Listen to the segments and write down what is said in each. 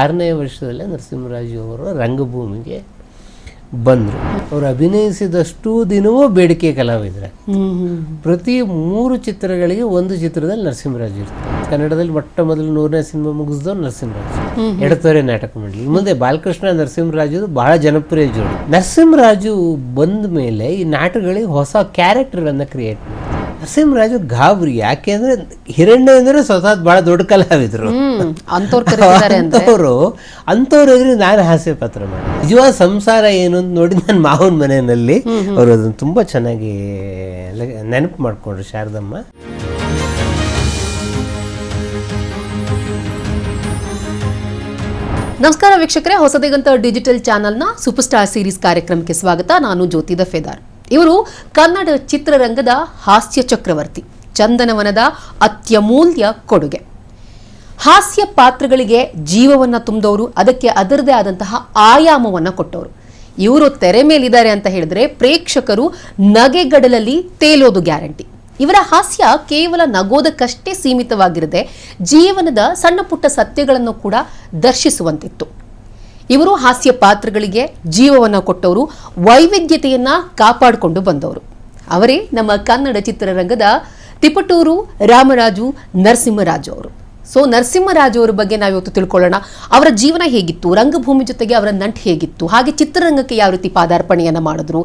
ಆರನೇ ವರ್ಷದಲ್ಲೇ ನರಸಿಂಹರಾಜು ಅವರು ರಂಗಭೂಮಿಗೆ ಬಂದರು. ಅವರು ಅಭಿನಯಿಸಿದಷ್ಟು ದಿನವೂ ಬೇಡಿಕೆ ಕಲಾವಿದರೆ. ಪ್ರತಿ ಮೂರು ಚಿತ್ರಗಳಿಗೆ ಒಂದು ಚಿತ್ರದಲ್ಲಿ ನರಸಿಂಹರಾಜು ಇರ್ತಾರೆ. ಕನ್ನಡದಲ್ಲಿ ಮೊಟ್ಟ ಮೊದಲು ನೂರನೇ ಸಿನಿಮಾ ಮುಗಿಸಿದವ್ರು ನರಸಿಂಹರಾಜು. ಎಡತೊರೆ ನಾಟಕ ಮಂಡಳಿ. ಮುಂದೆ ಬಾಲಕೃಷ್ಣ ನರಸಿಂಹರಾಜು ಬಹಳ ಜನಪ್ರಿಯ ಜೋಡಿ. ನರಸಿಂಹರಾಜು ಬಂದ ಮೇಲೆ ಈ ನಾಟಕಗಳಿಗೆ ಹೊಸ ಕ್ಯಾರೆಕ್ಟರನ್ನು ಕ್ರಿಯೇಟ್ ಮಾಡ್ತಾರೆ. ನರಸಿಂಹರಾಜು ಗಾಬರಿ. ಯಾಕೆಂದ್ರೆ ಹಿರಣ್ಯ ಅಂದ್ರೆ ಸ್ವತಃ ಬಹಳ ದೊಡ್ಡ ಕಲಾವಿದ್ರು. ಅಂತವ್ರು ಅಂದ್ರೆ. ಅಂಥವ್ರು ಅಂಥವ್ರು ಎದುರು ನಾನು ಹಾಸ್ಯ ಪಾತ್ರ ಮಾಡಿ ನಿಜವಾದ ಸಂಸಾರ ಏನು ಅಂತ ನೋಡಿ ನನ್ನ ಮಾವನ ಮನೆಯಲ್ಲಿ. ಅವರು ಅದನ್ನು ತುಂಬಾ ಚೆನ್ನಾಗಿ ನೆನಪು ಮಾಡಿಕೊಂಡ್ರು ಶಾರದಮ್ಮ. ನಮಸ್ಕಾರ ವೀಕ್ಷಕರೇ ಹೊಸದಿಗಂತ ಡಿಜಿಟಲ್ ಚಾನೆಲ್ನ ಸೂಪರ್ ಸ್ಟಾರ್ ಸೀರೀಸ್ ಕಾರ್ಯಕ್ರಮಕ್ಕೆ ಸ್ವಾಗತ. ನಾನು ಜ್ಯೋತಿ ದಫೇದಾರ್ ಇವರು ಕನ್ನಡ ಚಿತ್ರರಂಗದ ಹಾಸ್ಯ ಚಕ್ರವರ್ತಿ, ಚಂದನವನದ ಅತ್ಯಮೂಲ್ಯ ಕೊಡುಗೆ. ಹಾಸ್ಯ ಪಾತ್ರಗಳಿಗೆ ಜೀವವನ್ನು ತುಂಬಿದವರು, ಅದಕ್ಕೆ ಅದರದೇ ಆದಂತಹ ಆಯಾಮವನ್ನು ಕೊಟ್ಟವರು. ಇವರು ತೆರೆ ಮೇಲಿದ್ದಾರೆ ಅಂತ ಹೇಳಿದ್ರೆ ಪ್ರೇಕ್ಷಕರು ನಗೆಗಡಲಲ್ಲಿ ತೇಲೋದು ಗ್ಯಾರಂಟಿ. ಇವರ ಹಾಸ್ಯ ಕೇವಲ ನಗೋದಕ್ಕಷ್ಟೇ ಸೀಮಿತವಾಗಿರದೆ ಜೀವನದ ಸಣ್ಣ ಪುಟ್ಟ ಸತ್ಯಗಳನ್ನು ಕೂಡ ದರ್ಶಿಸುವಂತಿತ್ತು. ಇವರು ಹಾಸ್ಯ ಪಾತ್ರಗಳಿಗೆ ಜೀವವನ್ನು ಕೊಟ್ಟವರು, ವೈವಿಧ್ಯತೆಯನ್ನ ಕಾಪಾಡಿಕೊಂಡು ಬಂದವರು. ಅವರೇ ನಮ್ಮ ಕನ್ನಡ ಚಿತ್ರರಂಗದ ತಿಪಟೂರು ರಾಮರಾಜು ನರಸಿಂಹರಾಜು ಅವರು. ಸೊ ನರಸಿಂಹರಾಜು ಅವರ ಬಗ್ಗೆ ನಾವು ಇವತ್ತು ತಿಳ್ಕೊಳ್ಳೋಣ. ಅವರ ಜೀವನ ಹೇಗಿತ್ತು? ರಂಗಭೂಮಿ ಜೊತೆಗೆ ಅವರ ನಂಟು ಹೇಗಿತ್ತು? ಹಾಗೆ ಚಿತ್ರರಂಗಕ್ಕೆ ಯಾವ ರೀತಿ ಪಾದಾರ್ಪಣೆಯನ್ನು ಮಾಡಿದ್ರು?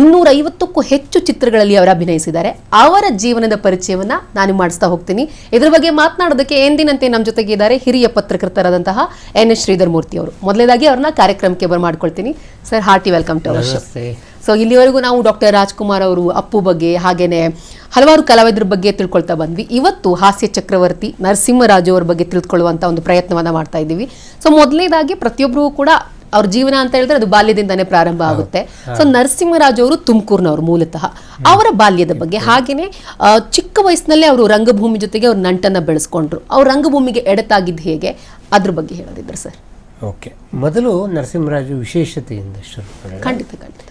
ಇನ್ನೂರೈವತ್ತಕ್ಕೂ ಹೆಚ್ಚು ಚಿತ್ರಗಳಲ್ಲಿ ಅವರು ಅಭಿನಯಿಸಿದ್ದಾರೆ. ಅವರ ಜೀವನದ ಪರಿಚಯವನ್ನ ನಾನು ಮಾಡಿಸ್ತಾ ಹೋಗ್ತೀನಿ. ಇದರ ಬಗ್ಗೆ ಮಾತನಾಡೋದಕ್ಕೆ ಎಂದಿನಂತೆ ನಮ್ಮ ಜೊತೆಗೆ ಇದ್ದಾರೆ ಹಿರಿಯ ಪತ್ರಕರ್ತರಾದಂತಹ ಎನ್ ಎಸ್ ಶ್ರೀಧರ್ ಮೂರ್ತಿ ಅವರು. ಮೊದಲೇದಾಗಿ ಅವ್ರನ್ನ ಕಾರ್ಯಕ್ರಮಕ್ಕೆ ಬರ್ಮಾಡ್ಕೊಳ್ತೀನಿ sir hearty welcome to our so ಇಲ್ಲಿವರೆಗೂ ನಾವು ಡಾಕ್ಟರ್ ರಾಜ್ಕುಮಾರ್ ಅವರು ಅಪ್ಪು ಬಗ್ಗೆ ಹಾಗೇನೆ ಹಲವಾರು ಕಲಾವಿದರ ಬಗ್ಗೆ ತಿಳ್ಕೊಳ್ತಾ ಬಂದ್ವಿ. ಇವತ್ತು ಹಾಸ್ಯ ಚಕ್ರವರ್ತಿ ನರಸಿಂಹರಾಜು ಅವರ ಬಗ್ಗೆ ತಿಳ್ಕೊಳ್ಳುವಂತ ಒಂದು ಪ್ರಯತ್ನವನ್ನ ಮಾಡ್ತಾ ಇದ್ದೀವಿ. ಸೊ ಮೊದಲನೇದಾಗಿ ಪ್ರತಿಯೊಬ್ಬರೂ ಕೂಡ ಅವ್ರ ಜೀವನ ಅಂತ ಹೇಳಿದ್ರೆ ಅದು ಬಾಲ್ಯದಿಂದಾನೇ ಪ್ರಾರಂಭ ಆಗುತ್ತೆ. ಸೊ ನರಸಿಂಹರಾಜು ಅವರು ತುಮಕೂರಿನವರು ಮೂಲತಃ. ಅವರ ಬಾಲ್ಯದ ಬಗ್ಗೆ ಹಾಗೇನೆ ಚಿಕ್ಕ ವಯಸ್ಸಿನಲ್ಲೇ ಅವರು ರಂಗಭೂಮಿ ಜೊತೆಗೆ ಅವ್ರ ನಂಟನ್ನ ಬೆಳೆಸ್ಕೊಂಡ್ರು. ಅವ್ರ ರಂಗಭೂಮಿಗೆ ಎಡತಾಗಿದ್ದು ಹೇಗೆ? ಅದ್ರ ಬಗ್ಗೆ ಹೇಳೋದಿದ್ರು ಸರ್. ಓಕೆ. ಮೊದಲು ನರಸಿಂಹರಾಜು ವಿಶೇಷತೆಯಿಂದ ಶುರು ಖಂಡಿತ ಖಂಡಿತ.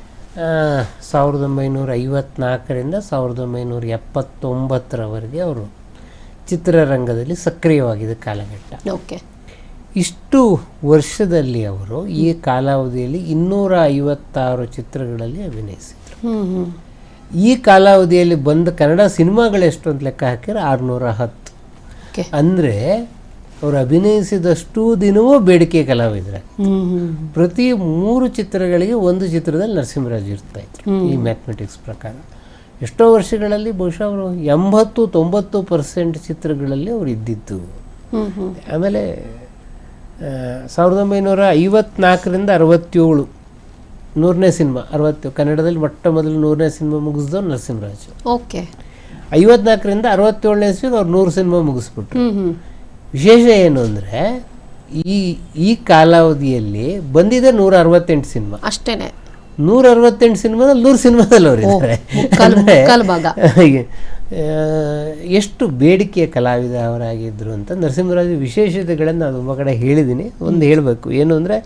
ಸಾವಿರದ ಒಂಬೈನೂರ ಐವತ್ನಾಲ್ಕರಿಂದ ಸಾವಿರದ ಒಂಬೈನೂರ ಎಪ್ಪತ್ತೊಂಬತ್ತರವರೆಗೆ ಅವರು ಚಿತ್ರರಂಗದಲ್ಲಿ ಸಕ್ರಿಯವಾಗಿದ್ದ ಕಾಲಘಟ್ಟ. ಓಕೆ. ಇಷ್ಟು ವರ್ಷದಲ್ಲಿ ಅವರು ಈ ಕಾಲಾವಧಿಯಲ್ಲಿ ಇನ್ನೂರ ಐವತ್ತಾರು ಚಿತ್ರಗಳಲ್ಲಿ ಅಭಿನಯಿಸಿದರು. ಈ ಕಾಲಾವಧಿಯಲ್ಲಿ ಬಂದ ಕನ್ನಡ ಸಿನಿಮಾಗಳೆಷ್ಟು ಅಂತ ಲೆಕ್ಕ ಹಾಕಿದ್ರೆ ಆರುನೂರ ಹತ್ತು ಓಕೆ. ಅಂದರೆ ಅವರು ಅಭಿನಯಿಸಿದಷ್ಟು ದಿನವೂ ಬೇಡಿಕೆ ಕಲಾವಿದರೆ. ಪ್ರತಿ ಮೂರು ಚಿತ್ರಗಳಿಗೆ ಒಂದು ಚಿತ್ರದಲ್ಲಿ ನರಸಿಂಹರಾಜ್ ಇರ್ತಾ ಇದ್ರು ಈ ಮ್ಯಾಥಮೆಟಿಕ್ಸ್ ಪ್ರಕಾರ. ಎಷ್ಟೋ ವರ್ಷಗಳಲ್ಲಿ ಬಹುಶಃ ಅವರು ಎಂಬತ್ತು ತೊಂಬತ್ತು ಪರ್ಸೆಂಟ್ ಚಿತ್ರಗಳಲ್ಲಿ ಅವರು ಇದ್ದಿದ್ದು. ಆಮೇಲೆ ಸಾವಿರದ ಒಂಬೈನೂರ ಐವತ್ನಾಲ್ಕರಿಂದ ಅರವತ್ತೇಳು ನೂರನೇ ಸಿನಿಮಾ ಅರವತ್ತು ಕನ್ನಡದಲ್ಲಿ ಮೊಟ್ಟ ಮೊದಲು ನೂರನೇ ಸಿನಿಮಾ ಮುಗಿಸಿದವ್ರು ನರಸಿಂಹರಾಜು. ಓಕೆ. ಐವತ್ನಾಲ್ಕರಿಂದ ಅರವತ್ತೇಳನೇ ಇಸ್ವಿಗೆ ಅವ್ರು ನೂರು ಸಿನಿಮಾ ಮುಗಿಸ್ಬಿಟ್ರು. ವಿಶೇಷ ಏನು ಅಂದರೆ ಈ ಈ ಕಾಲಾವಧಿಯಲ್ಲಿ ಬಂದಿದೆ ನೂರ ಅರವತ್ತೆಂಟು ಸಿನಿಮಾ. ಅಷ್ಟೇನೆ. ನೂರ ಅರವತ್ತೆಂಟು ಸಿನಿಮಾದಲ್ಲಿ ನೂರು ಸಿನಿಮಾದಲ್ಲಿ ಅವರು ಇದ್ದಾರೆ. ಎಷ್ಟು ಬೇಡಿಕೆಯ ಕಲಾವಿದ ಅವರಾಗಿದ್ದರು ಅಂತ ನರಸಿಂಹರಾಜು ವಿಶೇಷತೆಗಳನ್ನು ನಾನು ತುಂಬ ಕಡೆ ಹೇಳಿದ್ದೀನಿ. ಒಂದು ಹೇಳಬೇಕು ಏನು ಅಂದರೆ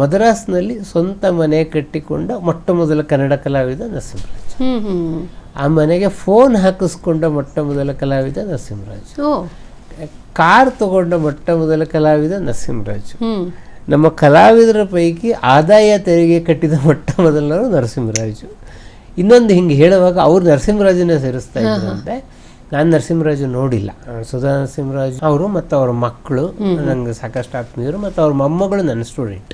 ಮದ್ರಾಸ್ನಲ್ಲಿ ಸ್ವಂತ ಮನೆ ಕಟ್ಟಿಕೊಂಡ ಮೊಟ್ಟ ಮೊದಲ ಕನ್ನಡ ಕಲಾವಿದ ನರಸಿಂಹರಾಜ್. ಆ ಮನೆಗೆ ಫೋನ್ ಹಾಕಿಸ್ಕೊಂಡ ಮೊಟ್ಟ ಮೊದಲ ಕಲಾವಿದ ನರಸಿಂಹರಾಜ್. ಕಾರ್ ತಗೊಂಡ ಮೊಟ್ಟ ಮೊದಲ ಕಲಾವಿದ ನರಸಿಂಹರಾಜು. ನಮ್ಮ ಕಲಾವಿದರ ಪೈಕಿ ಆದಾಯ ತೆರಿಗೆ ಕಟ್ಟಿದ ಮೊಟ್ಟ ಮೊದಲನವರು ನರಸಿಂಹರಾಜು. ಇನ್ನೊಂದು ಹಿಂಗೆ ಹೇಳುವಾಗ ಅವ್ರು ನರಸಿಂಹರಾಜನೇ ಸೇರಿಸ್ತಾ ಇದ್ರಂತೆ ನಾನು ನರಸಿಂಹರಾಜು ನೋಡಿಲ್ಲ. ಸುಧಾ ನರಸಿಂಹರಾಜು ಅವರು ಮತ್ತು ಅವ್ರ ಮಕ್ಕಳು ನಂಗೆ ಸಾಕಷ್ಟು ಆತ್ಮೀಯರು ಮತ್ತು ಅವ್ರ ಮೊಮ್ಮಗಳು ನನ್ನ ಸ್ಟೂಡೆಂಟ್.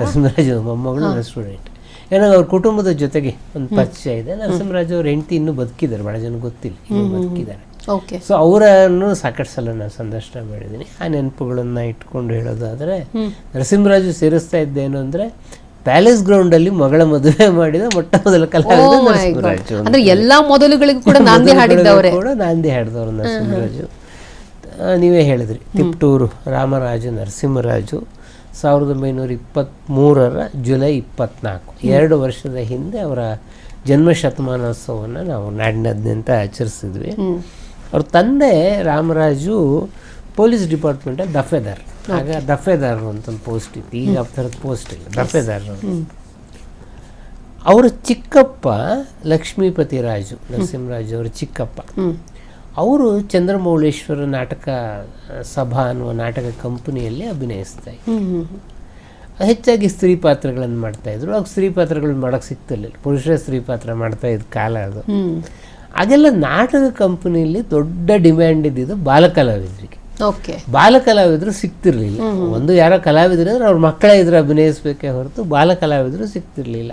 ನರಸಿಂಹರಾಜು ಮೊಮ್ಮಗಳು ನನ್ನ ಸ್ಟೂಡೆಂಟ್. ಏನೋ ಅವ್ರ ಕುಟುಂಬದ ಜೊತೆಗೆ ಒಂದು ಪರಿಚಯ ಇದೆ. ನರಸಿಂಹರಾಜು ಅವ್ರ ಹೆಂಡತಿ ಇನ್ನೂ ಬದುಕಿದ್ದಾರೆ. ಭಾಳ ಜನ ಗೊತ್ತಿಲ್ಲ ಇನ್ನೂ ಬದುಕಿದ್ದಾರೆ. ಸೊ ಅವರನ್ನು ಸಾಕಷ್ಟು ಸಲ ನಾನು ಸಂದರ್ಶನ ಮಾಡಿದ್ದೀನಿ. ಆ ನೆನಪುಗಳನ್ನು ಇಟ್ಕೊಂಡು ಹೇಳೋದಾದರೆ ನರಸಿಂಹರಾಜು ಸೇರಿಸ್ತಾ ಇದ್ದೇನು ಅಂದರೆ ಪ್ಯಾಲೇಸ್ ಗ್ರೌಂಡಲ್ಲಿ ಮಗಳ ಮದುವೆ ಮಾಡಿದ ಮೊಟ್ಟ ಮೊದಲ ಕಲಾವಿದ Oh ನರಸಿಂಹರಾಜು ಅಂದ್ರೆ ಎಲ್ಲಾ ಮೊದಲುಗಳಿಗೂ ಕೂಡ ನಾಂದಿ ಹಾಡಿದವರೇ ಕೂಡ ನಾಂದಿ ಹಾಡಿದವರು ನರಸಿಂಹರಾಜು. ನೀವೇ ಹೇಳಿದ್ರಿ ತಿಪ್ಟೂರು ರಾಮರಾಜು ನರಸಿಂಹರಾಜು ಸಾವಿರದ ಒಂಬೈನೂರ ಇಪ್ಪತ್ತ್ಮೂರರ ಜುಲೈ ಇಪ್ಪತ್ನಾಲ್ಕು ಎರಡು ವರ್ಷದ ಹಿಂದೆ ಅವರ ಜನ್ಮ ಶತಮಾನೋತ್ಸವವನ್ನು ನಾವು ನಾಡಿನಾದ್ಯಂತ ಆಚರಿಸಿದ್ವಿ. ಅವ್ರ ತಂದೆ ರಾಮರಾಜು ಪೊಲೀಸ್ ಡಿಪಾರ್ಟ್ಮೆಂಟಲ್ಲಿ ದಫೆದಾರ್. ಆಗ ದಫೆದಾರ್ ಅಂತ ಒಂದು ಪೋಸ್ಟ್ ಇತ್ತು. ಈಗ ಥರದ ಪೋಸ್ಟ್ ಇಲ್ಲ. ದಫೆದಾರ್ ಅವರ ಚಿಕ್ಕಪ್ಪ ಲಕ್ಷ್ಮೀಪತಿ ರಾಜು ನರಸಿಂಹರಾಜು ಅವರ ಚಿಕ್ಕಪ್ಪ. ಅವರು ಚಂದ್ರಮೌಳೇಶ್ವರ ನಾಟಕ ಸಭಾ ಅನ್ನುವ ನಾಟಕ ಕಂಪನಿಯಲ್ಲಿ ಅಭಿನಯಿಸ್ತಾ ಇದ್ರು. ಹೆಚ್ಚಾಗಿ ಸ್ತ್ರೀ ಪಾತ್ರಗಳನ್ನು ಮಾಡ್ತಾ ಇದ್ರು. ಆಗ ಸ್ತ್ರೀ ಪಾತ್ರಗಳನ್ನ ಮಾಡೋಕ್ಕೆ ಸಿಗ್ತಿರ್ಲಿಲ್ಲ. ಪುರುಷರ ಸ್ತ್ರೀ ಪಾತ್ರ ಮಾಡ್ತಾ ಇದ್ದ ಕಾಲ ಅದು. ಆಗೆಲ್ಲ ನಾಟಕ ಕಂಪನಿಯಲ್ಲಿ ದೊಡ್ಡ ಡಿಮ್ಯಾಂಡ್ ಇದ್ದಿದ್ದು ಬಾಲಕಲಾವಿದರಿಗೆ. ಓಕೆ. ಬಾಲಕಲಾವಿದರು ಸಿಗ್ತಿರ್ಲಿಲ್ಲ ಒಂದು ಯಾರೋ ಕಲಾವಿದರು ಅಂದ್ರೆ ಅವ್ರ ಮಕ್ಕಳ ಇದ್ರೆ ಅಭಿನಯಿಸ್ಬೇಕೇ ಹೊರತು ಬಾಲಕಲಾವಿದರು ಸಿಗ್ತಿರ್ಲಿಲ್ಲ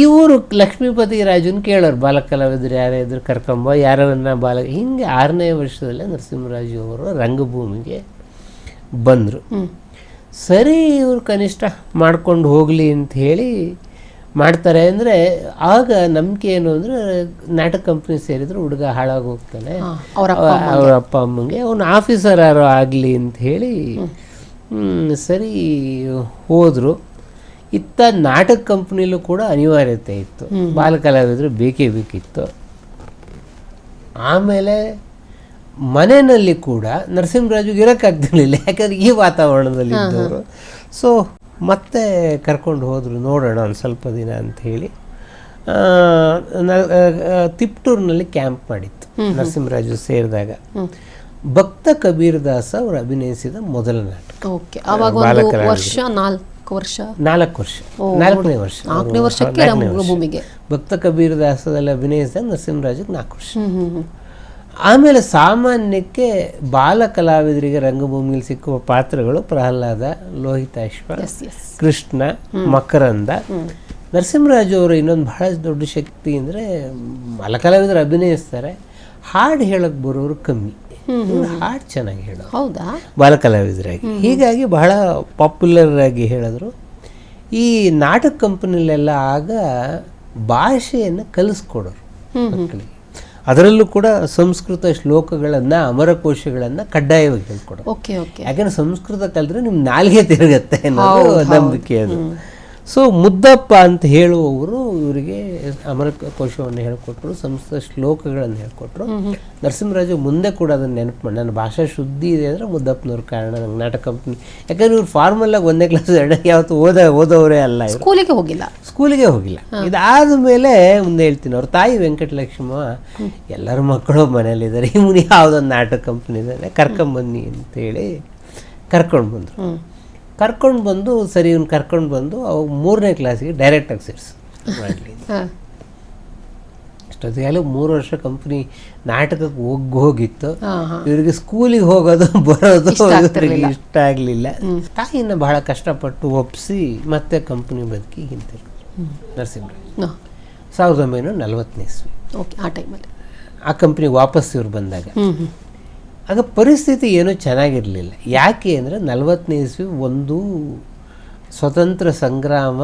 ಇವರು ಲಕ್ಷ್ಮೀಪತಿ ರಾಜನ್ ಕೇಳೋರು ಬಾಲಕಲಾವಿದರು ಯಾರೇ ಇದ್ರು ಕರ್ಕೊಂಬ ಯಾರನ್ನ ಬಾಲ ಹಿಂಗೆ ಆರನೇ ವರ್ಷದಲ್ಲೇ ನರಸಿಂಹರಾಜು ಅವರು ರಂಗಭೂಮಿಗೆ ಬಂದರು. ಸರಿ ಇವರು ಕನಿಷ್ಠ ಮಾಡ್ಕೊಂಡು ಹೋಗಲಿ ಅಂತ ಹೇಳಿ ಮಾಡ್ತಾರೆ ಅಂದರೆ ಆಗ ನಂಬಿಕೆ ಏನು ಅಂದರೆ ನಾಟಕ ಕಂಪ್ನಿ ಸೇರಿದ್ರೆ ಹುಡುಗ ಹಾಳಾಗಿ ಹೋಗ್ತಾನೆ ಅವ್ರ ಅಪ್ಪ ಅಮ್ಮಂಗೆ. ಅವನು ಆಫೀಸರ್ ಯಾರು ಆಗಲಿ ಅಂತ ಹೇಳಿ ಹ್ಮ್, ಸರಿ ಹೋದರು. ಇತ್ತ ನಾಟಕ ಕಂಪ್ನಿಲೂ ಕೂಡ ಅನಿವಾರ್ಯತೆ ಇತ್ತು. ಬಾಲಕಲಾವಿದರು ಬೇಕೇ ಬೇಕಿತ್ತು. ಆಮೇಲೆ ಮನೆಯಲ್ಲಿ ಕೂಡ ನರಸಿಂಹರಾಜುಗೆ ಇರೋಕ್ಕಾಗ್ತಿರ್ಲಿಲ್ಲ. ಯಾಕಂದ್ರೆ ಈ ವಾತಾವರಣದಲ್ಲಿ ಇದ್ದವರು ಸೊ ಮತ್ತೆ ಕರ್ಕೊಂಡು ಹೋದರು ನೋಡೋಣ ಒಂದು ಸ್ವಲ್ಪ ದಿನ ಅಂತ ಆ, ತಿಪ್ಟೂರಿನಲ್ಲಿ ಕ್ಯಾಂಪ್ ಮಾಡಿತ್ತು ನರಸಿಂಹರಾಜು ಸೇರಿದಾಗ. ಭಕ್ತ ಕಬೀರ್ ದಾಸ್ ಅವರು ಅಭಿನಯಿಸಿದ ಮೊದಲ ನಾಟಕ. ಓಕೆ ಅವಾಗ ಒಂದು ವರ್ಷ ನಾಲ್ಕು ವರ್ಷ? ನಾಲ್ಕು ವರ್ಷ ನಾಲ್ಕನೇ ವರ್ಷ. ನಾಲ್ಕನೇ ವರ್ಷಕ್ಕೆ ಭಕ್ತ ಕಬೀರ್ ದಾಸದಲ್ಲಿ ಅಭಿನಯಿಸಿದಾಗ ನರಸಿಂಹರಾಜುಗೆ ನಾಲ್ಕು ವರ್ಷ. ಆಮೇಲೆ ಸಾಮಾನ್ಯಕ್ಕೆ ಬಾಲ ಕಲಾವಿದರಿಗೆ ರಂಗಭೂಮಿಯಲ್ಲಿ ಸಿಕ್ಕುವ ಪಾತ್ರಗಳು ಪ್ರಹ್ಲಾದ ಲೋಹಿತಾಶ್ವ ಕೃಷ್ಣ ಮಕರಂದ. ನರಸಿಂಹರಾಜು ಅವರು ಇನ್ನೊಂದು ಬಹಳ ದೊಡ್ಡ ಶಕ್ತಿ ಅಂದರೆ ಬಾಲ ಕಲಾವಿದರು ಅಭಿನಯಿಸ್ತಾರೆ. ಹಾಡು ಹೇಳಕ್ಕೆ ಬರೋರು ಕಮ್ಮಿ. ಹಾಡು ಚೆನ್ನಾಗಿ ಹೇಳೋದು ಹೌದಾ? ಬಾಲ ಕಲಾವಿದರಾಗಿ. ಹೀಗಾಗಿ ಬಹಳ ಪಾಪ್ಯುಲರ್ ಆಗಿ ಹೇಳಿದ್ರು. ಈ ನಾಟಕ ಕಂಪನಿಲೆಲ್ಲ ಆಗ ಭಾಷೆಯನ್ನು ಕಲಿಸ್ಕೊಡೋರು ಮಕ್ಕಳಿಗೆ. ಅದರಲ್ಲೂ ಕೂಡ ಸಂಸ್ಕೃತ ಶ್ಲೋಕಗಳನ್ನು ಅಮರಕೋಶಗಳನ್ನು ಕಡ್ಡಾಯವಾಗಿ ಹೇಳ್ಕೊಡೋದು. ಓಕೆ ಓಕೆ ಯಾಕಂದ್ರೆ ಸಂಸ್ಕೃತ ಕಲಿದ್ರೆ ನಿಮ್ಮ ನಾಲ್ಗೆ ತಿರುಗತ್ತೆ ಅನ್ನೋದು ನಂಬಿಕೆ ಅದು. ಸೊ ಮುದ್ದಪ್ಪ ಅಂತ ಹೇಳುವವರು ಇವರಿಗೆ ಅಮರ ಕೋಶವನ್ನು ಹೇಳ್ಕೊಟ್ರು ಸಂಸ್ಕೃತ ಶ್ಲೋಕಗಳನ್ನು ಹೇಳ್ಕೊಟ್ರು. ನರಸಿಂಹರಾಜು ಮುಂದೆ ಕೂಡ ಅದನ್ನು ನೆನಪು ಮಾಡಿ. ನನ್ನ ಭಾಷಾ ಶುದ್ಧಿ ಇದೆ ಅಂದರೆ ಮುದ್ದಪ್ಪನವ್ರ ಕಾರಣ ನಂಗೆ ನಾಟಕ ಕಂಪ್ನಿ. ಯಾಕಂದ್ರೆ ಇವ್ರು ಫಾರ್ಮಲ್ಲಾಗಿ ಒಂದನೇ ಕ್ಲಾಸ್ ಎರಡನೇ ಯಾವತ್ತು ಓದ ಓದೋರೇ ಅಲ್ಲ ಸ್ಕೂಲಿಗೆ ಹೋಗಿಲ್ಲ. ಸ್ಕೂಲಿಗೆ ಹೋಗಿಲ್ಲ. ಇದಾದ ಮೇಲೆ ಮುಂದೆ ಹೇಳ್ತೀನಿ. ಅವ್ರ ತಾಯಿ ವೆಂಕಟಲಕ್ಷ್ಮ ಎಲ್ಲರ ಮಕ್ಕಳು ಮನೇಲಿದ್ದಾರೆ ಇವನು ಯಾವುದೊಂದು ನಾಟಕ ಕಂಪ್ನಿ ಇದ್ದಾರೆ ಕರ್ಕೊಂಬನ್ನಿ ಅಂತೇಳಿ ಕರ್ಕೊಂಡು ಬಂದರು. ಕರ್ಕೊಂಡು ಬಂದು ಸರಿ ಇವ್ನು ಕರ್ಕೊಂಡು ಬಂದು ಅವಾಗ ಮೂರನೇ ಕ್ಲಾಸಿಗೆ ಡೈರೆಕ್ಟಾಗಿ ಸೇರಿಸು. ಮಾಡಲಿ. ಅಷ್ಟೊತ್ತಿಗೆ ಮೂರು ವರ್ಷ ಕಂಪ್ನಿ ನಾಟಕಕ್ಕೆ ಹೋಗಿ ಹೋಗಿತ್ತು. ಇವರಿಗೆ ಸ್ಕೂಲಿಗೆ ಹೋಗೋದು ಬರೋದು ಇಷ್ಟ ಇವರಿಗೆ ಆಗ್ತಿರ್ಲಿಲ್ಲ. ಇಷ್ಟ ಆಗಲಿಲ್ಲ. ತಾಯಿನ ಬಹಳ ಕಷ್ಟಪಟ್ಟು ಒಪ್ಪಿಸಿ ಮತ್ತೆ ಕಂಪ್ನಿ ಬದುಕಿ ಹಿಂತಿರು ನರಸಿಂಹರಾಜ್. ಸಾವಿರದ ಒಂಬೈನೂರ ನಲ್ವತ್ತನೇ ಇಸ್ವಿ. ಓಕೆ ಆ ಟೈಮಲ್ಲಿ ಆ ಕಂಪ್ನಿಗೆ ವಾಪಸ್ ಇವ್ರು ಬಂದಾಗ. ಆಗ ಪರಿಸ್ಥಿತಿ ಏನೂ ಚೆನ್ನಾಗಿರಲಿಲ್ಲ. ಯಾಕೆ ಅಂದರೆ ನಲವತ್ತನೇ ಇಸ್ವಿ ಒಂದು ಸ್ವತಂತ್ರ ಸಂಗ್ರಾಮ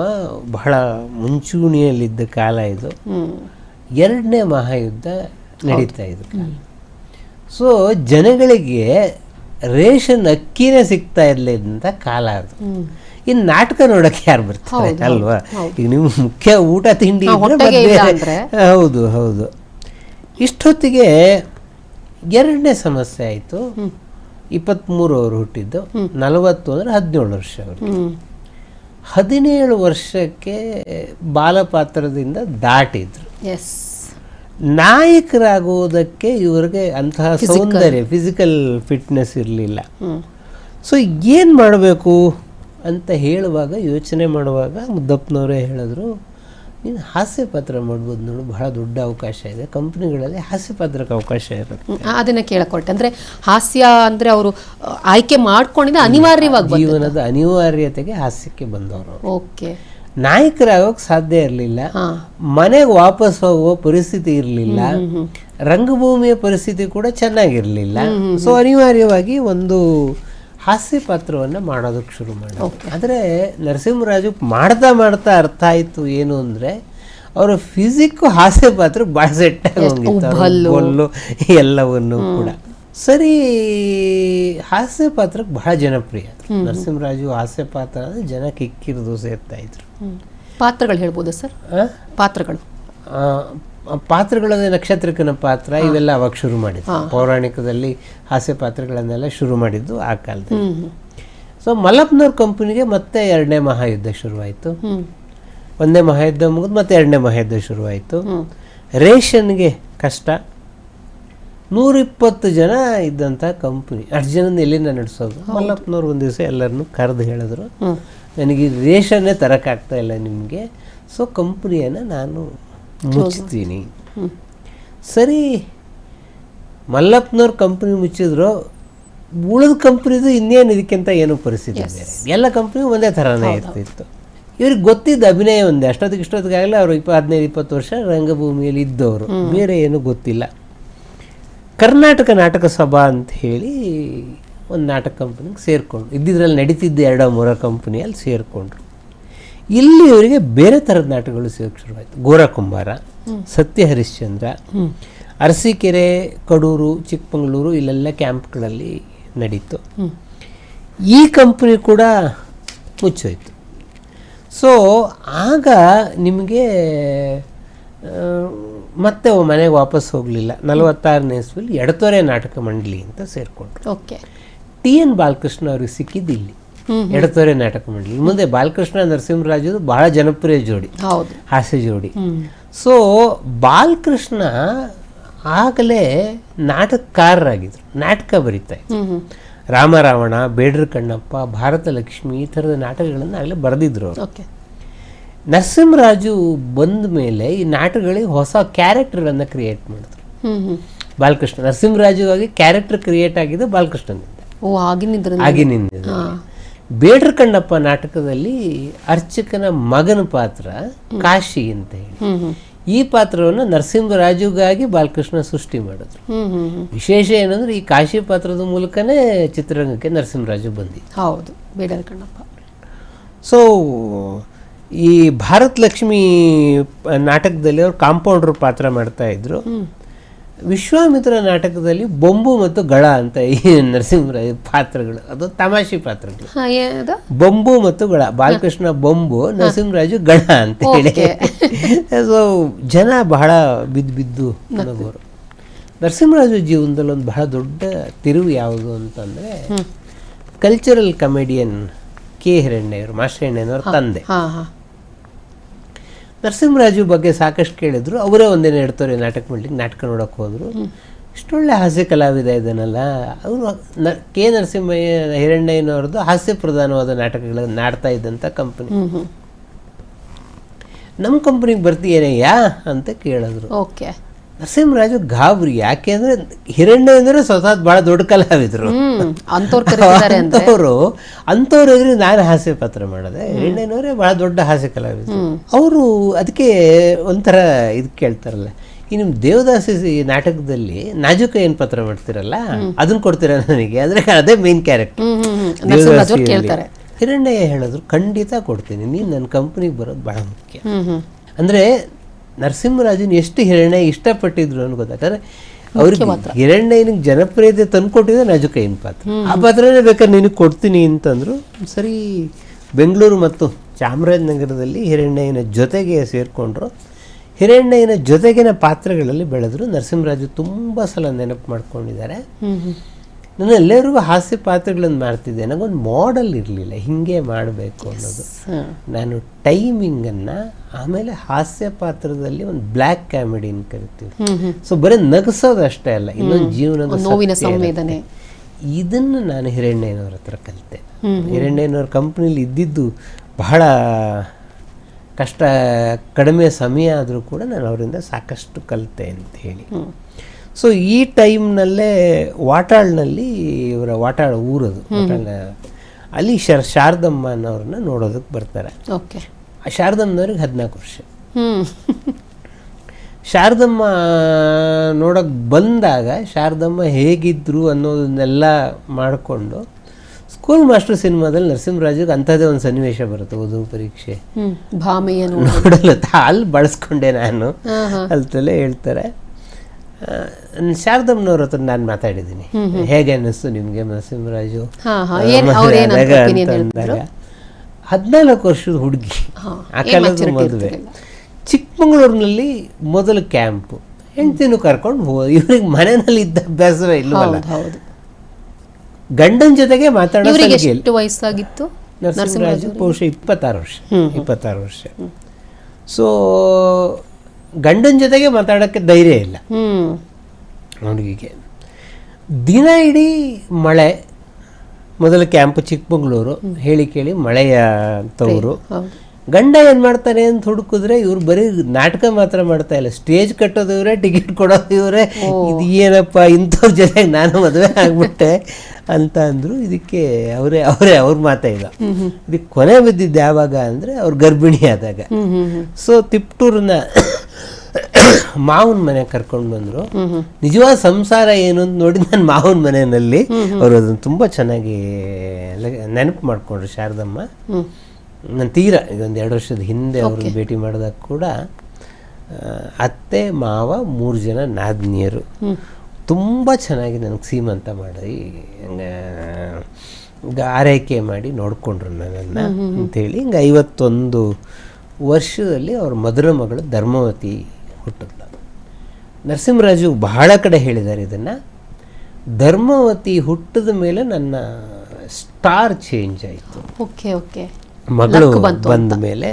ಬಹಳ ಮುಂಚೂಣಿಯಲ್ಲಿದ್ದ ಕಾಲ ಇದು. ಎರಡನೇ ಮಹಾಯುದ್ಧ ನಡೀತಾ ಇದ್ದ ಕಾಲ. ಸೊ ಜನಗಳಿಗೆ ರೇಷನ್ ಅಕ್ಕಿನೇ ಸಿಗ್ತಾ ಇರಲಿದ್ದಂಥ ಕಾಲ ಅದು. ಇನ್ನು ನಾಟಕ ನೋಡಕ್ಕೆ ಯಾರು ಬರ್ತಾರೆ ಅಲ್ವಾ. ಈಗ ನಿಮ್ಮ ಮುಖ್ಯ ಊಟ ತಿಂಡಿ? ಹೌದು ಹೌದು. ಇಷ್ಟೊತ್ತಿಗೆ ಎರಡನೇ ಸಮಸ್ಯೆ ಆಯಿತು. ಇಪ್ಪತ್ತ್ಮೂರು ಅವರು ಹುಟ್ಟಿದ್ದು. ನಲವತ್ತು ಅಂದರೆ ಹದಿನೇಳು ವರ್ಷ ಅವರು ಹದಿನೇಳು ವರ್ಷಕ್ಕೆ ಬಾಲಪಾತ್ರದಿಂದ ದಾಟಿದ್ರು. ಎಸ್. ನಾಯಕರಾಗುವುದಕ್ಕೆ ಇವರಿಗೆ ಅಂತಹ ಸೌಂದರ್ಯ ಫಿಸಿಕಲ್ ಫಿಟ್ನೆಸ್ ಇರಲಿಲ್ಲ. ಸೊ ಏನು ಮಾಡಬೇಕು? ಅಂತ ಹೇಳುವಾಗ ಯೋಚನೆ ಮಾಡುವಾಗ ಮುದ್ದಪ್ಪನವರೇ ಹೇಳಿದ್ರು ನೀನು ಹಾಸ್ಯ ಪಾತ್ರ ಮಾಡ್ಬೋದು ನೋಡು ಬಹಳ ದೊಡ್ಡ ಅವಕಾಶ ಇದೆ. ಕಂಪ್ನಿಗಳಲ್ಲಿ ಹಾಸ್ಯ ಪಾತ್ರಕ್ಕೆ ಅವಕಾಶ ಇರುತ್ತೆ. ಅದನ್ನು ಕೇಳಕೊಟ್ಟೆ ಅಂದ್ರೆ ಹಾಸ್ಯ ಅಂದರೆ ಅವರು ಆಯ್ಕೆ ಮಾಡ್ಕೊಂಡಿದ್ದ ಅನಿವಾರ್ಯವಾಗಿ ಜೀವನದ ಅನಿವಾರ್ಯತೆಗೆ ಹಾಸ್ಯಕ್ಕೆ ಬಂದವರು ಓಕೆ. ನಾಯಕರಾಗೋಕೆ ಸಾಧ್ಯ ಇರಲಿಲ್ಲ. ಮನೆಗೆ ವಾಪಸ್ ಹೋಗುವ ಪರಿಸ್ಥಿತಿ ಇರಲಿಲ್ಲ. ರಂಗಭೂಮಿಯ ಪರಿಸ್ಥಿತಿ ಕೂಡ ಚೆನ್ನಾಗಿರಲಿಲ್ಲ. ಸೊ ಅನಿವಾರ್ಯವಾಗಿ ಒಂದು ಹಾಸ್ಯ ಪಾತ್ರವನ್ನು ಮಾಡೋದಕ್ಕೆ ಶುರು ಮಾಡಿದ್ರು. ಆದರೆ ನರಸಿಂಹರಾಜು ಮಾಡ್ತಾ ಮಾಡ್ತಾ ಅರ್ಥ ಆಯಿತು ಏನು ಅಂದರೆ ಅವರ ಫಿಸಿಕ್ಕು ಹಾಸ್ಯ ಪಾತ್ರ ಭಾಳ ಸೆಟ್ಟಾಗಿ ಹೋಗಿತ್ತು. ಎಲ್ಲವನ್ನು ಕೂಡ. ಸರಿ ಹಾಸ್ಯ ಪಾತ್ರಕ್ಕೆ ಬಹಳ ಜನಪ್ರಿಯ ನರಸಿಂಹರಾಜು ಹಾಸ್ಯ ಪಾತ್ರ ಅಂದರೆ ಜನ ಕಿಕ್ಕಿರಿದು ಸೇರ್ತಾ ಇದ್ರು. ಪಾತ್ರಗಳು ಹೇಳ್ಬೋದಾ ಸರ್? ಪಾತ್ರಗಳು. ಆ, ಪಾತ್ರಗಳದೇ ನಕ್ಷತ್ರಕನ ಪಾತ್ರ ಇವೆಲ್ಲ ಅವಾಗ ಶುರು ಮಾಡಿದ್ದು. ಪೌರಾಣಿಕದಲ್ಲಿ ಹಾಸ್ಯ ಪಾತ್ರಗಳನ್ನೆಲ್ಲ ಶುರು ಮಾಡಿದ್ದು ಆ ಕಾಲದಲ್ಲಿ. ಸೊ ಮಲಪ್ನವ್ರ ಕಂಪನಿಗೆ ಮತ್ತೆ ಎರಡನೇ ಮಹಾಯುದ್ಧ ಶುರುವಾಯಿತು. ಒಂದೇ ಒಂದನೇ ಮಹಾಯುದ್ಧ ಮುಗಿದು ಮತ್ತೆ ಎರಡನೇ ಮಹಾಯುದ್ಧ ಶುರುವಾಯಿತು. ರೇಷನ್ಗೆ ಕಷ್ಟ. ನೂರಿಪ್ಪತ್ತು ಜನ ಇದ್ದಂಥ ಕಂಪ್ನಿ ಅಷ್ಟು ಜನ ಎಲ್ಲಿಂದ ನಡೆಸೋದು? ಮಲ್ಲಪ್ಪನವ್ರು ಒಂದು ದಿವಸ ಎಲ್ಲರನ್ನು ಕರೆದು ಹೇಳಿದ್ರು. ನನಗೆ ರೇಷನ್ನೇ ತರೋಕ್ಕಾಗ್ತಾ ಇಲ್ಲ ನಿಮಗೆ. ಸೊ ಕಂಪ್ನಿಯನ್ನು ನಾನು ಮುಚ್ತೀನಿ ಸರಿ. ಮಲ್ಲಪ್ಪನವ್ರ ಕಂಪ್ನಿ ಮುಚ್ಚಿದ್ರು. ಉಳಿದ ಕಂಪ್ನಿದು ಇನ್ನೇನು ಇದಕ್ಕಿಂತ ಏನು ಪರಿಸ್ಥಿತಿ ಬೇರೆ? ಎಲ್ಲ ಕಂಪ್ನಿ ಒಂದೇ ಥರನೇ ಇರ್ತಿತ್ತು. ಇವ್ರಿಗೆ ಗೊತ್ತಿದ್ದ ಅಭಿನಯ ಒಂದೇ. ಅಷ್ಟೊತ್ತಿಗೆ ಇಷ್ಟೊತ್ತಿಗಾಗಲೇ ಅವರು ಇಪ್ಪ ಹದಿನೈದು ಇಪ್ಪತ್ತು ವರ್ಷ ರಂಗಭೂಮಿಯಲ್ಲಿ ಇದ್ದವರು. ಬೇರೆ ಏನು ಗೊತ್ತಿಲ್ಲ. ಕರ್ನಾಟಕ ನಾಟಕ ಸಭಾ ಅಂತ ಹೇಳಿ ಒಂದು ನಾಟಕ ಕಂಪ್ನಿಗೆ ಸೇರಿಕೊಂಡು ಇದ್ದಿದ್ರಲ್ಲಿ ನಡೀತಿದ್ದ ಎರಡೋ ಮೂರೋ ಕಂಪ್ನಿಯಲ್ಲಿ ಸೇರಿಕೊಂಡ್ರು. ಇಲ್ಲಿ ಇವರಿಗೆ ಬೇರೆ ಥರದ ನಾಟಕಗಳು ಸಿಗೋಕ್ಕೆ ಶುರುವಾಯಿತು. ಗೋರ ಕುಂಬಾರ ಸತ್ಯ ಹರಿಶ್ಚಂದ್ರ ಅರಸೀಕೆರೆ ಕಡೂರು ಚಿಕ್ಕಮಗಳೂರು ಇಲ್ಲೆಲ್ಲ ಕ್ಯಾಂಪ್ಗಳಲ್ಲಿ ನಡೀತು. ಈ ಕಂಪ್ನಿ ಕೂಡ ಮುಚ್ಚೋಯ್ತು. ಸೊ ಆಗ ನಿಮಗೆ ಮತ್ತೆ ಮನೆಗೆ ವಾಪಸ್ ಹೋಗಲಿಲ್ಲ. ನಲವತ್ತಾರನೇ ಇಸ್ವಿಲಿ ಎಡತೊರೆ ನಾಟಕ ಮಂಡಳಿ ಅಂತ ಸೇರಿಕೊಂಡ್ರು. ಓಕೆ. ಟಿ ಎನ್ ಬಾಲಕೃಷ್ಣ ಅವ್ರಿಗೆ ಸಿಕ್ಕಿದ್ದು ಇಲ್ಲಿ. ಎಡತೊರೆ ನಾಟಕ ಮಂಡಳಿ. ಮುಂದೆ ಬಾಲಕೃಷ್ಣ ನರಸಿಂಹರಾಜು ಬಹಳ ಜನಪ್ರಿಯ ಜೋಡಿ. ಹೌದು. ಹಾಸ್ಯ ಜೋಡಿ. ಸೊ ಬಾಲಕೃಷ್ಣ ಆಗಲೇ ನಾಟಕಕಾರರಾಗಿದ್ರು. ನಾಟಕ ಬರೀತಾ ಇದ್ರು. ರಾಮರಾವಣ ಬೇಡ್ರ ಕಣ್ಣಪ್ಪ ಭಾರತ ಲಕ್ಷ್ಮಿ ಈ ಥರದ ನಾಟಕಗಳನ್ನು ಆಗಲೇ ಬರೆದಿದ್ರು ಅವರು. ನರಸಿಂಹರಾಜು ಬಂದ ಮೇಲೆ ಈ ನಾಟಕಗಳಿಗೆ ಹೊಸ ಕ್ಯಾರೆಕ್ಟರ್ಗಳನ್ನು ಕ್ರಿಯೇಟ್ ಮಾಡಿದ್ರು. ಬಾಲಕೃಷ್ಣ. ನರಸಿಂಹರಾಜು ಬಾಲಕೃಷ್ಣ ನರಸಿಂಹರಾಜುವಾಗಿ ಕ್ಯಾರೆಕ್ಟರ್ ಕ್ರಿಯೇಟ್ ಆಗಿದ್ದು ಬಾಲಕೃಷ್ಣನಿಂದ. ಓ ಆಗಿನಿಂದ ಆಗಿನಿಂದ ಬೇಡ್ರ ಕಣ್ಣಪ್ಪ ನಾಟಕದಲ್ಲಿ ಅರ್ಚಕನ ಮಗನ ಪಾತ್ರ ಕಾಶಿ ಅಂತ ಹೇಳಿ. ಈ ಪಾತ್ರವನ್ನು ನರಸಿಂಹರಾಜುಗಾಗಿ ಬಾಲಕೃಷ್ಣ ಸೃಷ್ಟಿ ಮಾಡಿದ್ರು. ವಿಶೇಷ ಏನಂದ್ರೆ ಈ ಕಾಶಿ ಪಾತ್ರದ ಮೂಲಕನೇ ಚಿತ್ರರಂಗಕ್ಕೆ ನರಸಿಂಹರಾಜು ಬಂದಿ ಹೌದು ಬೇಡರ ಕಣ್ಣಪ್ಪ. ಸೊ ಈ ಭಾರತ್ ಲಕ್ಷ್ಮಿ ನಾಟಕದಲ್ಲಿ ಅವ್ರು ಕಾಂಪೌಂಡರ್ ಪಾತ್ರ ಮಾಡ್ತಾ ಇದ್ರು. ವಿಶ್ವಾಮಿತ್ರ ನಾಟಕದಲ್ಲಿ ಬೊಂಬು ಮತ್ತು ಗಳ ಅಂತ ಈ ನರಸಿಂಹರಾಜ ಪಾತ್ರಗಳು. ಅದು ತಮಾಷೆ ಪಾತ್ರಗಳು. ಬೊಂಬು ಮತ್ತು ಗಳ. ಬಾಲಕೃಷ್ಣ ಬೊಂಬು ನರಸಿಂಹರಾಜು ಗಳ ಅಂತ ಹೇಳಿ. ಸೊ ಜನ ಬಹಳ ಬಿದ್ದು ಬಿದ್ದು ನಗೋರು ನರಸಿಂಹರಾಜು ಜೀವನದಲ್ಲಿ ಒಂದು ಬಹಳ ದೊಡ್ಡ ತಿರುವು ಯಾವುದು ಅಂತಂದ್ರೆ ಕಲ್ಚರಲ್ ಕಮೆಡಿಯನ್ ಕೆ ಹಿರಣ್ಣಯ್ಯವರು ಮಾಸ್ಟರ್ ಹಿರಣ್ಣಯ್ಯವರ ತಂದೆ. ನರಸಿಂಹರಾಜು ಬಗ್ಗೆ ಸಾಕಷ್ಟು ಕೇಳಿದ್ರು. ಅವರೇ ಒಂದಿನ ಇಡ್ತಾರೆ ನಾಟಕ ಮಾಡ್ಲಿಕ್ಕೆ ನಾಟಕ ನೋಡಕ್ಕೆ ಹೋದ್ರು. ಇಷ್ಟೊಳ್ಳೆ ಹಾಸ್ಯ ಕಲಾವಿದ ಇದ್ದಾನಲ್ಲ ಅವರು ನ ಕೆ ನರಸಿಂಹಯ್ಯ ಹಿರಣ್ಣಯ್ಯನವ್ರದ್ದು ಹಾಸ್ಯ ಪ್ರಧಾನವಾದ ನಾಟಕಗಳನ್ನು ನಾಡ್ತಾ ಇದ್ದಂಥ ಕಂಪನಿ ನಮ್ಮ ಕಂಪ್ನಿಗೆ ಬರ್ತೀಯೇನಯ್ಯ? ಅಂತ ಕೇಳಿದ್ರು. ಓಕೆ. ನರಸಿಂಹರಾಜು ಗಾಬರಿ ಯಾಕೆ ಅಂದ್ರೆ ಹಿರಣ್ಯ ಅಂದ್ರೆ ಸ್ವತಃ ಬಹಳ ದೊಡ್ಡ ಕಲಾವಿದರು. ಅಂಥವ್ರು ಅಂಥವ್ರು ಎದುರು ನಾನು ಹಾಸ್ಯ ಪಾತ್ರ ಮಾಡಿದೆ. ಹಿರಣ್ಯನವರೇ ಬಹಳ ದೊಡ್ಡ ಹಾಸ್ಯ ಕಲಾವಿದರು. ಅವರು ಅದಕ್ಕೆ ಒಂಥರ ಇದು ಕೇಳ್ತಾರಲ್ಲ ಈ ನಿಮ್ಮ ದೇವದಾಸ ಈ ನಾಟಕದಲ್ಲಿ ನಾಜುಕ ಏನು ಪಾತ್ರ ಮಾಡ್ತಿರಲ್ಲ ಅದನ್ನ ಕೊಡ್ತೀರಾ ನನಗೆ? ಅಂದ್ರೆ ಅದೇ ಮೇನ್ ಕ್ಯಾರೆಕ್ಟರ್ ಹಿರಣ್ಯ ಹೇಳಿದ್ರು ಖಂಡಿತ ಕೊಡ್ತೀನಿ ನೀನು ನನ್ನ ಕಂಪ್ನಿಗೆ ಬರೋದು ಬಹಳ ಮುಖ್ಯ. ಅಂದ್ರೆ ನರಸಿಂಹರಾಜನ್ ಎಷ್ಟು ಹಿರಣ್ಯ ಇಷ್ಟಪಟ್ಟಿದ್ರು ಅನ್ ಗೊತ್ತಾಯ್ತಾರೆ ಅವ್ರಿಗೆ ಹಿರಣ್ಯನ ಜನಪ್ರಿಯತೆ ತಂದ್ಕೊಟ್ಟಿದ್ರೆ ನಜುಕೈನ್ ಪಾತ್ರ. ಆ ಪಾತ್ರನೇ ಬೇಕಾದ್ರೆ ನಿನಗೆ ಕೊಡ್ತೀನಿ ಅಂತಂದ್ರು. ಸರಿ ಬೆಂಗಳೂರು ಮತ್ತು ಚಾಮರಾಜನಗರದಲ್ಲಿ ಹಿರಣ್ಯನ ಜೊತೆಗೆ ಸೇರಿಕೊಂಡ್ರು. ಹಿರಣ್ಯನ ಜೊತೆಗಿನ ಪಾತ್ರಗಳಲ್ಲಿ ಬೆಳೆದ್ರು ನರಸಿಂಹರಾಜು. ತುಂಬ ಸಲ ನೆನಪು ಮಾಡ್ಕೊಂಡಿದ್ದಾರೆ. ನಾನು ಎಲ್ಲರಿಗೂ ಹಾಸ್ಯ ಪಾತ್ರಗಳನ್ನು ಮಾಡ್ತಿದ್ದೆ. ನನಗೊಂದು ಮಾಡೆಲ್ ಇರಲಿಲ್ಲ. ಹಿಂಗೆ ಮಾಡಬೇಕು ಅನ್ನೋದು. ನಾನು ಟೈಮಿಂಗನ್ನು ಆಮೇಲೆ ಹಾಸ್ಯ ಪಾತ್ರದಲ್ಲಿ ಒಂದು ಬ್ಲ್ಯಾಕ್ ಕಾಮಿಡಿನ ಕರಿತೀವಿ. ಹ್ಮ್ ಹ್ಮ್. ಸೊ ಬರೀ ನಗಿಸೋದು ಅಷ್ಟೇ ಅಲ್ಲ ಇನ್ನೊಂದು ಜೀವನದ ನೋವಿನ. ಸಂವೇದನೆ. ಇದನ್ನು ನಾನು ಹಿರಣ್ಯನವ್ರ ಹತ್ರ ಕಲಿತೆ. ಹಿರಣ್ಯನವ್ರ ಕಂಪ್ನಿಲಿ ಇದ್ದಿದ್ದು ಬಹಳ ಕಷ್ಟ ಕಡಿಮೆ ಸಮಯ ಆದರೂ ಕೂಡ ನಾನು ಅವರಿಂದ ಸಾಕಷ್ಟು ಕಲಿತೆ ಅಂತ ಹೇಳಿ. ಸೊ ಈ ಟೈಮ್ನಲ್ಲೇ ವಾಟಾಳ್ನಲ್ಲಿ ಇವರ ವಾಟಾಳ್ ಊರದು. ಅಲ್ಲಿ ಶರ್ ಶಾರದಮ್ಮನವ್ರನ್ನ ನೋಡೋದಕ್ಕೆ ಬರ್ತಾರೆ. ಓಕೆ. ಆ ಶಾರದಮ್ಮನವ್ರಿಗೆ ಹದಿನಾಲ್ಕು ವರ್ಷ. ಶಾರದಮ್ಮ ನೋಡೋಕೆ ಬಂದಾಗ ಶಾರದಮ್ಮ ಹೇಗಿದ್ರು ಅನ್ನೋದನ್ನೆಲ್ಲ ಮಾಡಿಕೊಂಡು ಸ್ಕೂಲ್ ಮಾಸ್ಟರ್ ಸಿನಿಮಾದಲ್ಲಿ ನರಸಿಂಹರಾಜಿಗೆ ಅಂಥದ್ದೇ ಒಂದು ಸನ್ನಿವೇಶ ಬರುತ್ತೆ ಓದು ಪರೀಕ್ಷೆ. ಭಾಮೆಯ ನೋಡಲ್ಲ ಅಲ್ಲಿ ಬಳಸ್ಕೊಂಡೆ ನಾನು. ಅಲ್ತಲೇ ಹೇಳ್ತಾರೆ. ಶಾರದಮ್ಮನವ್ರ ಹತ್ರ ನಾನು ಮಾತಾಡಿದ್ದೀನಿ. ಹೇಗೆ ಅನ್ನಿಸ್ತು ನಿಮಗೆ ನರಸಿಂಹರಾಜು? ಹದಿನಾಲ್ಕು ವರ್ಷದ ಹುಡುಗಿ. ಆ ಕಾಲದ ಮದುವೆ. ಚಿಕ್ಕಮಗಳೂರಿನಲ್ಲಿ ಮೊದಲು ಕ್ಯಾಂಪು. ಹೆಂಡ್ತಿನೂ ಕರ್ಕೊಂಡು ಹೋ ಇವ್ರಿಗೆ ಮನೆಯಲ್ಲಿ ಇದ್ದ ಅಭ್ಯಾಸವೇ ಇಲ್ಲವಲ್ಲ ಗಂಡನ ಜೊತೆಗೆ ಮಾತಾಡೋ ವಯಸ್ಸಾಗಿತ್ತು? ನರಸಿಂಹರಾಜು ಬಹುಶಃ ಇಪ್ಪತ್ತಾರು ವರ್ಷ. ಇಪ್ಪತ್ತಾರು ವರ್ಷ. ಸೊ ಗಂಡನ ಜೊತೆಗೆ ಮಾತಾಡೋಕ್ಕೆ ಧೈರ್ಯ ಇಲ್ಲ. ಅವನಿಗೆ. ಹುಡುಗಿಗೆ ದಿನ ಇಡೀ ಮಳೆ ಮೊದಲು ಕ್ಯಾಂಪ್ ಚಿಕ್ಕಮಗಳೂರು ಹೇಳಿ ಕೇಳಿ ಮಳೆಯ ತವರು. ಗಂಡ ಏನು ಮಾಡ್ತಾರೆ ಅಂತ ಹುಡುಕಿದ್ರೆ ಇವ್ರು ಬರೀ ನಾಟಕ ಮಾತ್ರ ಮಾಡ್ತಾ ಇಲ್ಲ. ಸ್ಟೇಜ್ ಕಟ್ಟೋದು ಇವರೇ ಟಿಕೆಟ್ ಕೊಡೋದು ಇವರೇ. ಇದು ಏನಪ್ಪ ಇಂಥವ್ರ ಜೊತೆಗೆ ನಾನು ಮದುವೆ ಆಗ್ಬಿಟ್ಟೆ ಅಂತ ಅಂದರು. ಇದಕ್ಕೆ ಅವರೇ ಅವರೇ ಅವ್ರ ಮಾತಾ ಇಲ್ಲ ಇದಕ್ಕೆ ಕೊನೆ ಬಿದ್ದಿದ್ದು ಯಾವಾಗ ಅಂದರೆ ಅವ್ರು ಗರ್ಭಿಣಿ ಆದಾಗ ಸೊ ತಿಪ್ಟೂರನ್ನ ಮಾವನ ಮನೆ ಕರ್ಕೊಂಡು ಬಂದರು. ನಿಜವಾದ ಸಂಸಾರ ಏನು ಅಂತ ನೋಡಿ ನಾನು ಮಾವನ ಮನೆಯಲ್ಲಿ ಅವರು ಅದನ್ನು ತುಂಬ ಚೆನ್ನಾಗಿ ನೆನಪು ಮಾಡ್ಕೊಂಡ್ರು ಶಾರದಮ್ಮ. ನಾನು ತೀರಾ ಇದೊಂದು ಎರಡು ವರ್ಷದ ಹಿಂದೆ ಅವ್ರನ್ನ ಭೇಟಿ ಮಾಡಿದಾಗ ಕೂಡ ಅತ್ತೆ ಮಾವ ಮೂರು ಜನ ನಾದ್ನಿಯರು. ತುಂಬ ಚೆನ್ನಾಗಿ ನನಗೆ ಸೀಮಂತ ಮಾಡಿ ಆರೈಕೆ ಮಾಡಿ ನೋಡಿಕೊಂಡ್ರು ನನ್ನನ್ನು ಅಂಥೇಳಿ ಹಿಂಗೆ ಐವತ್ತೊಂದು ವರ್ಷದಲ್ಲಿ ಅವ್ರ ಮಧುರ ಮಗಳು ಧರ್ಮವತಿ ಹುಟ್ಟಿದ್ಲು ನರಸಿಂಹರಾಜು ಬಹಳ ಕಡೆ ಹೇಳಿದ್ದಾರೆ ಇದನ್ನು. ಧರ್ಮವತಿ ಹುಟ್ಟಿದ ಮೇಲೆ ನನ್ನ ಸ್ಟಾರ್ ಚೇಂಜ್ ಆಯಿತು. ಓಕೆ ಓಕೆ ಮಗಳು ಬಂದ ಮೇಲೆ